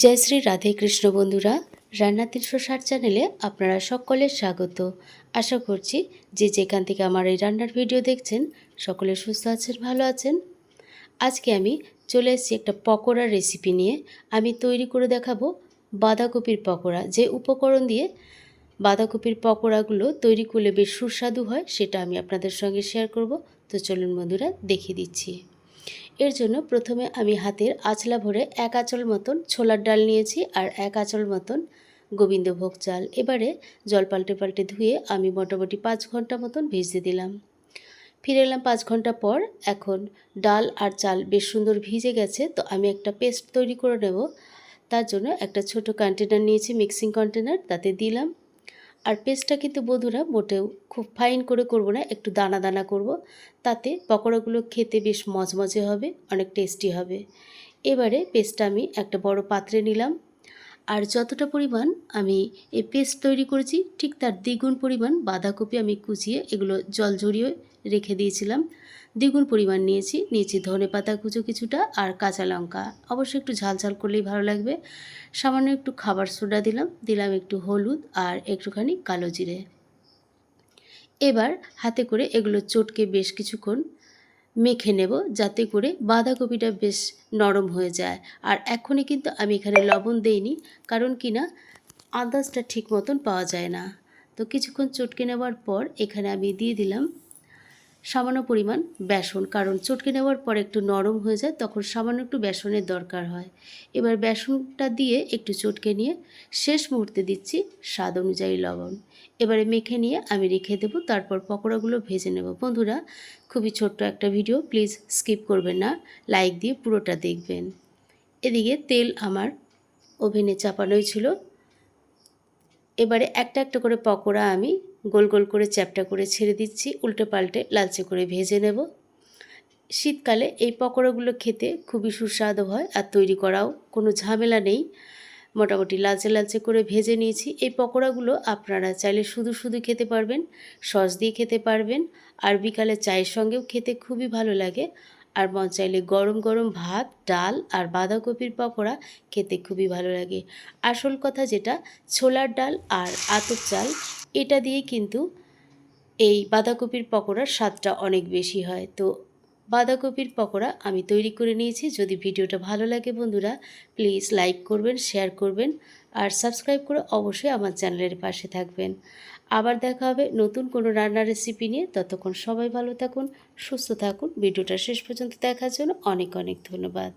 জয় শ্রী রাধে কৃষ্ণ বন্ধুরা, রান্না তিনশো ষাট চ্যানেলে আপনারা সকলের স্বাগত। আশা করছি যে যেখান থেকে আমার এই রান্নার ভিডিও দেখছেন, সকলে সুস্থ আছেন, ভালো আছেন। আজকে আমি চলে এসেছি একটা পকোড়ার রেসিপি নিয়ে। আমি তৈরি করে দেখাবো বাঁধাকপির পকোড়া। যে উপকরণ দিয়ে বাঁধাকপির পকোড়াগুলো তৈরি করলে বেশ সুস্বাদু হয়, সেটা আমি আপনাদের সঙ্গে শেয়ার করব। তো চলুন বন্ধুরা, দেখিয়ে দিচ্ছি। এর জন্য প্রথমে আমি হাতের আঁচলা ভরে এক আঁচল মতন ছোলার ডাল নিয়েছি আর এক আঁচল মতন গোবিন্দভোগ চাল। এবারে জল পাল্টে পাল্টে ধুয়ে আমি মোটামুটি পাঁচ ঘণ্টা মতন ভিজতে দিলাম। ফিরে এলাম পাঁচ ঘণ্টা পর। এখন ডাল আর চাল বেশ সুন্দর ভিজে গেছে, তো আমি একটা পেস্ট তৈরি করে নেব। তার জন্য একটা ছোট কন্টেনার নিয়েছি মিক্সিং কন্টেনার তাতে দিলাম। আর পেস্টটা কিন্তু বন্ধুরা মোটেও খুব ফাইন করে করব না, একটু দানা দানা করব। তাতে পকোড়াগুলো খেতে বেশ মজমজে হবে, অনেক টেস্টি হবে। এবারে পেস্টটা আমি একটা বড় পাত্রে নিলাম। আর যতটা পরিমাণ আমি এই পেস্ট তৈরি করেছি, ঠিক তার দ্বিগুণ পরিমাণ বাঁধাকপি আমি কুচিয়ে এগুলো জল ঝরিয়ে রেখে দিয়েছিলাম। দ্বিগুণ পরিমাণ নিয়েছি। নিয়েছি ধনে পাতা কুচো কিছুটা আর কাঁচা লঙ্কা। অবশ্যই একটু ঝাল ঝাল করলেই ভালো লাগবে। সামান্য একটু খাবার সোডা দিলাম। দিলাম একটু হলুদ আর একটুখানি কালো জিরে। এবার হাতে করে এগুলো চটকে বেশ কিছুক্ষণ মেখে নেব যাতে করে বাঁধাকপিটা বেশ নরম হয়ে যায়। আর এখনই কিন্তু আমি এখানে লবণ দেইনি, কারণ কি না, আন্দাজটা ঠিক মতন পাওয়া যায় না। তো কিছুক্ষণ চটকে নেওয়ার পর এখানে আমি দিয়ে দিলাম সামান্য পরিমাণ বেসন, কারণ চটকে নেওয়ার পর একটু নরম হয়ে যায়, তখন সামান্য একটু বেসনের দরকার হয়। এবার বেসনটা দিয়ে একটু চটকে নিয়ে শেষ মুহূর্তে দিচ্ছি স্বাদ অনুযায়ী লবণ। এবারে মেখে নিয়ে আমি রেখে দেবো, তারপর পকোড়াগুলো ভেজে নেব। বন্ধুরা, খুবই ছোট্ট একটা ভিডিও, প্লিজ স্কিপ করবেন না, লাইক দিয়ে পুরোটা দেখবেন। এদিকে তেল আমার ওভেনে চাপানোই ছিল এবারে একটা একটা করে পকোড়া আমি গোল গোল করে চ্যাপটা করে ছেড়ে দিচ্ছি, উল্টে পাল্টে লালচে করে ভেজে নেব। শীতকালে এই পকোড়াগুলো খেতে খুবই সুস্বাদু হয় আর তৈরি করাও কোনো ঝামেলা নেই। মোটামুটি লালচে লালচে করে ভেজে নিয়েছি। এই পকোড়াগুলো আপনারা চাইলে শুধু শুধু খেতে পারবেন, সস দিয়ে খেতে পারবেন আর বিকালে চায়ের সঙ্গেও খেতে খুবই ভালো লাগে। আর মন চাইলে গরম গরম ভাত, ডাল আর বাঁধাকপির পকোড়া খেতে খুবই ভালো লাগে। আসল কথা যেটা, ছোলার ডাল আর আতপ চাল, এটা দিয়ে কিন্তু এই বাঁধাকপির পকোড়ার স্বাদটা অনেক বেশি হয়। তো বাঁধাকপির পকোড়া আমি তৈরি করে নিয়েছি। যদি ভিডিওটা ভালো লাগে বন্ধুরা প্লিজ লাইক করবেন শেয়ার করবেন আর সাবস্ক্রাইব করে অবশ্যই আমার চ্যানেলের পাশে থাকবেন। আবার দেখা হবে নতুন কোনো রান্নার রেসিপি নিয়ে। ততক্ষণ সবাই ভালো থাকুন, সুস্থ থাকুন। ভিডিওটা শেষ পর্যন্ত দেখার জন্য অনেক অনেক ধন্যবাদ।